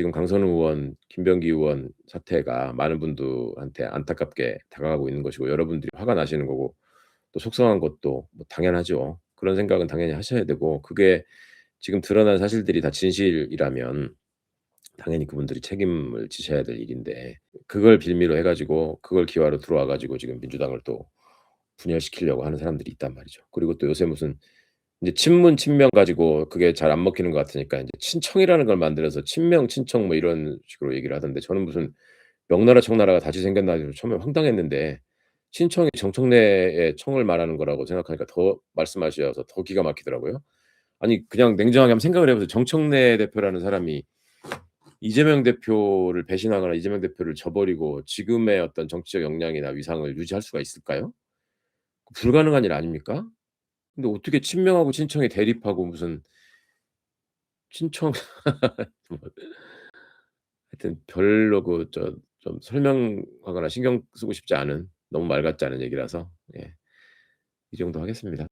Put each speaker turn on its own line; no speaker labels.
지금 강선우 의원, 김병기 의원 사태가 많은 분들한테 안타깝게 다가가고 있는 것이고 여러분들이 화가 나시는 거고 또 속상한 것도 뭐 당연하죠. 그런 생각은 당연히 하셔야 되고 그게 지금 드러난 사실들이 다 진실이라면 당연히 그분들이 책임을 지셔야 될 일인데 그걸 빌미로 해 가지고 그걸 기화로 들어와 가지고 지금 민주당을 또 분열시키려고 하는 사람들이 있단 말이죠. 그리고 또 요새 무슨 인제 친문 친명 가지고 그게 잘 안 먹히는 것 같으니까 인제 친청이라는 걸 만들어서 친명, 친청 뭐 이런 식으로 얘기를 하던데 저는 무슨 명나라 청나라가 다시 생겼나 해서 처음에 황당했는데 친청이 정청래의 청을 말하는 거라고 생각하니까 더 말씀하셔서 더 기가 막히더라고요. 아니 그냥 냉정하게 한번 생각을 해 보세요. 정청래 대표라는 사람이 이재명 대표를 배신하거나 이재명 대표를 저버리고 지금의 어떤 정치적 역량이나 위상을 유지할 수가 있을까요? 불가능한 일 아닙니까? 근데 어떻게 친명하고 친청이 대립하고 무슨 친청 뭐 하여튼 별로 그 저 좀 설명하거나 신경 쓰고 싶지 않은 너무 말 같지 않은 얘기라서 예. 이 정도 하겠습니다.